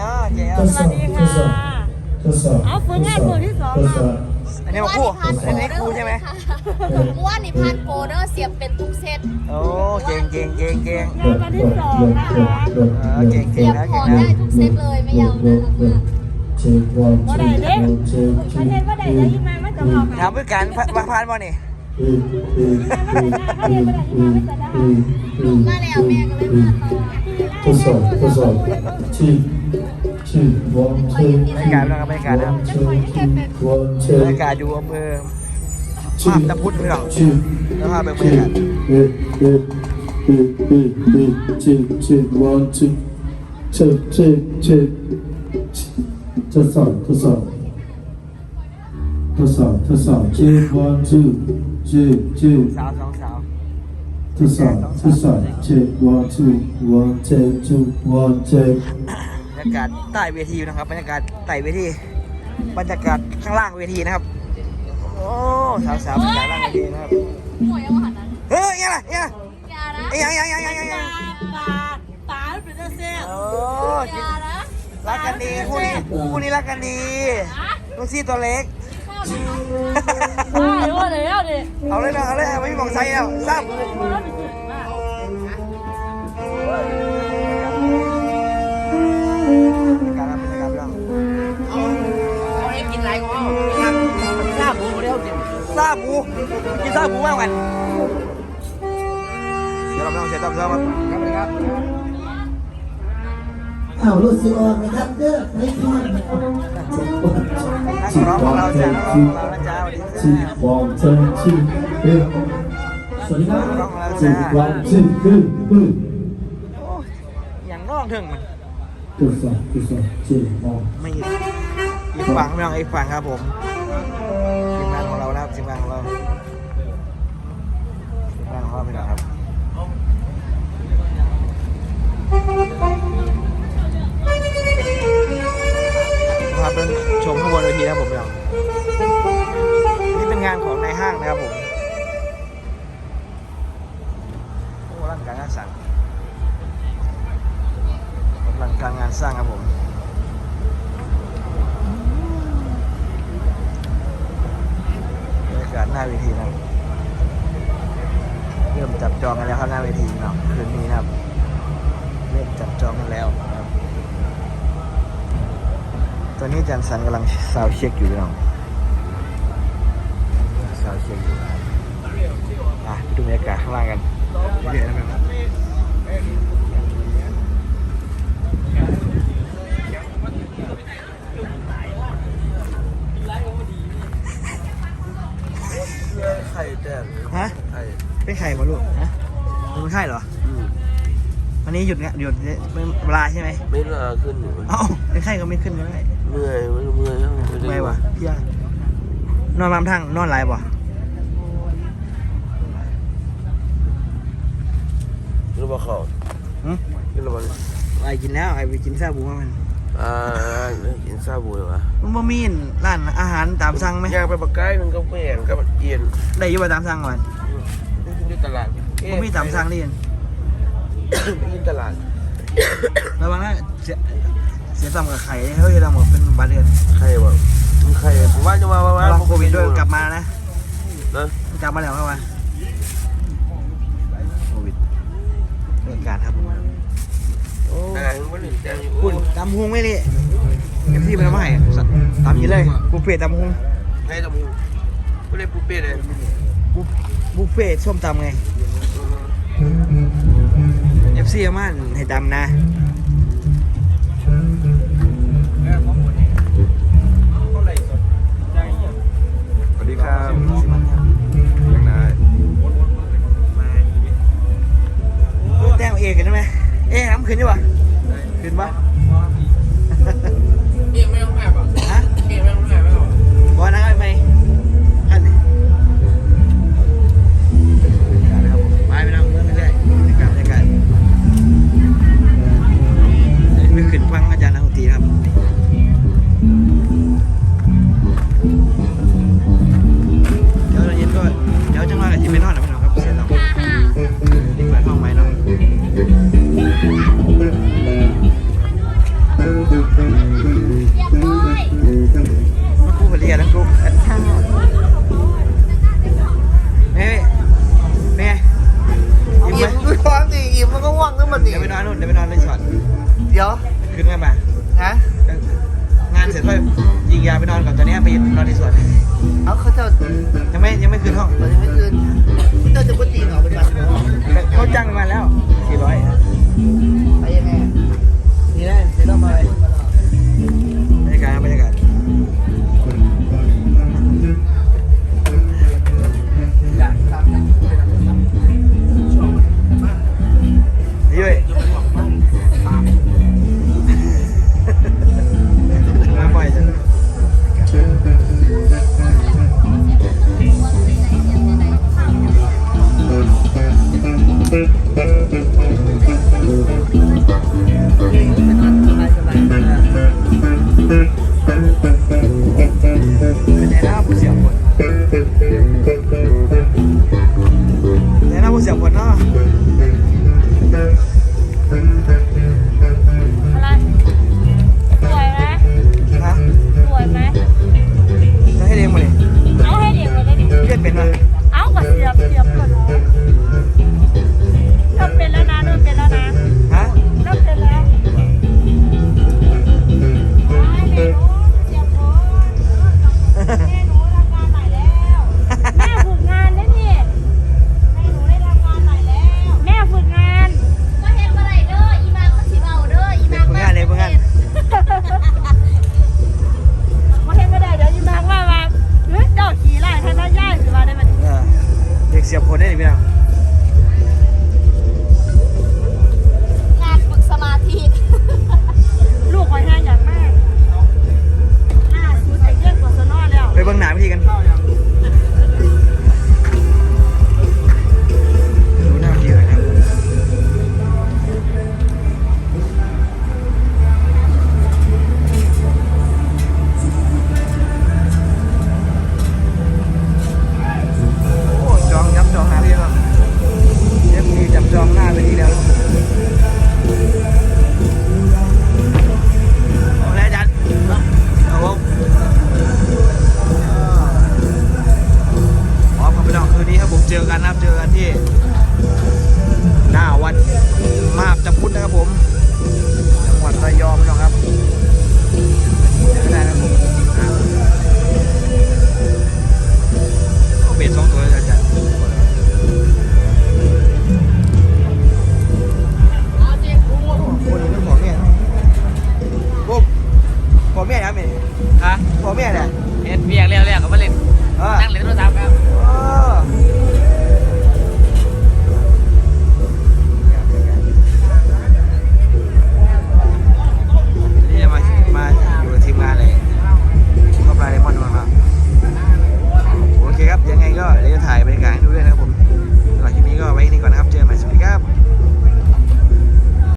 เนาะเจ๊ทดสอบทดสอบทดสอบเอาฝึกงานมือที่สองทดสอบอันนี้มาคู่อันนี้ครูใช่ไหมว่านี่พันโกเดอร์เสียบเป็นทุกเซตโอ้เก่งเก่งเก่งเก่งงานวันที่สองนะคะเออเก่งเสีเก่งยบนะขเก่องนะได้ทุกเซตเลยไม่ยาวน่ารักมากเช็ควันว่าเช็ได้คเด้วันเช็คประเทศว่าได้แล้วยิ่งมาไม่ต้องเอาถามเพื่อการมาพานบ่นี่อืมอืมอืมอืมอืมอืมหนูมาแล้วแม่ก็เลยมาต่อทดสอบทดสอบชื่อชื่อวันเช็ค บรรยากาศบรรยากาศนะครับเช็ควันเช็บรรยากาศอยู่อำเภอมาบตะพุธพี่องชื่อแล้วพาไปบรรยากาศเอ๊ะเอ๊ะเอ๊ะเอ๊ะเอ๊ะชื่อชื่อวันชื่อชื่อชื่อชื่อทดสอบทดสอบทดสอบทดสอบชื่อวันชื่อชื่อชื่อสาวสองสาวทดสอบทดสอบเช็ควันชื่อวันเช็คชื่อวันเช็คบ รรยากาศใต้เวทีนะครับ บรรยากาศใต้เวที บรรยากาศข้างล่างเวทีนะครับ โอ้สาวสาวบรรยากาศล่างเวทีนะครับหมวยเอามาหันนั้นเฮ้ยยังไงยังไงยานะยังยังยังยังยังยังปลาปลาเป็นเสี้ยโอ้ยานะรักกันดีคู่นี้คู่นี้รักกันดีลูกซี่ตัวเล็กได้ว่าแล้วดิเอาเลยนะเอาเลยไม่มีมองไซส์แล้วซ้ำ ซาบูกินซาบูมากกันเดี๋ยวเราไม่ต้องเสียตังค์แล้วครับครับอ้าวรู้สึกออกนะครับเด้อไม่พอดนักร้องของเราจ้านักร้องของเรานะจ้าสวัสดีชื่อจ้าวันเช็คชื่อเอ๊ะสวัสดีครับนักร้องของเราชื่อจ้าวันชื่อคือคืออย่างร้องถึงมันทดสอบทดสอบชื่อวันไม่อีกอีกฝั่งไม่ต้องอีกฝั่งครับผมทีม สร้างครับผมบรรยากาศหน้าเวทีนะเริ่มจับจองกันแล้วครับหน้าเวทีเนาะคืนนี้นะครับ เริ่มจับจองกันแล้วครับ ตอนนี้จารย์สันกำลังซาวเช็คอยู่พี่น้องซาวเช็คอยู่อะไปดูบรรยากาศข้างล่างกันเรื่อยๆนะครับ ไข่แดง ฮะ ไข่ เป็น ไข่มาลูกฮะเป็นไข่เหรอวันนี้หยุดเนี่ยหยุดเนี่ยเป็นเวลาใช่ไหมไม่ลาขึ้นอยู่เอ้าเป็นไข้ก็ไม่ขึ้นก็ได้เมื่อยไม่เมื่อยยังไม่วะเพี่ยนอนมามทางนอนไรบ่รู้ป่ะเขาหึรู้ป่ะไอ้กินแล้วไอ้ไปกินซาบูมามันอ่ากินซาบูเลยวะมันบ่มีร้านอาหารตามสั่งไหมย่างไปปากไก่มันก็เปลี่ยนก็เอียนได้อยู่บ่ตามสั่งก่อนที่ ตลาดบ่มีตามสั่งเรียนที่ตลาด ระวังนะเสียเสียต่ำกับไข่เฮ้ยเราหมดเป็นบาดเดือนไข่วะไข่ผมว่าจะมาว่าระวังโควิดด้วยกลับมานะนะกลับมาแล้วเข้ามาโควิดเรื่องการครับผมโอ้แต่วันนี้แต่คุณตำฮุงไม่ดิเอฟซีมันทำให้ตำอยี่เลยบุฟเฟ่ต์ตำฮุงให้ตะมูก็เลยปุ๊บเปี้ยเลยบุฟ บุฟเฟ่ต์ส้มตำไงเอฟซีมันให้ตำนะสวัสดีครับยังไงแต้มเอกกันใช่ไหมเอ๊ะน้ำขึ้นอยู่ปะขึ้นปะ ตีครับเดี๋ยวเราเย็นก็เดี๋ยวจังหวะกับที่ไม่อดนะพี่น้องครับเสร็จแล้วดีกว่าห้องไม้เนาะมาคู่กับเรียนแล้วกูแม่แม่ยิ้มไหมยิ้มมันก็ว่างนั่นมันนี่เดี๋ยวไปนอนนู่นเดี๋ยวไปนอนรีสอร์ทเดี๋ยวขึ้นมามา กยาไปนอนก่อนตอนนี้ไปนอนที่สวนเขาเขาจะยังไม่ยังไม่คืนห้องยังไม่คืนเจ้าจะพูติหนอเป็นบัตรเขาจ้างมาแล้วสี่ร้อยไปยังไงนี่แหละเสร็จแล้วมา สียบคนได้หรือเปล่างานฝึกสมาธิลูกหอยห้อย่างมากาสูดแต่เยี่ยงกว่าสนอแล้ว ไปเบื้องหน้าพี่กัน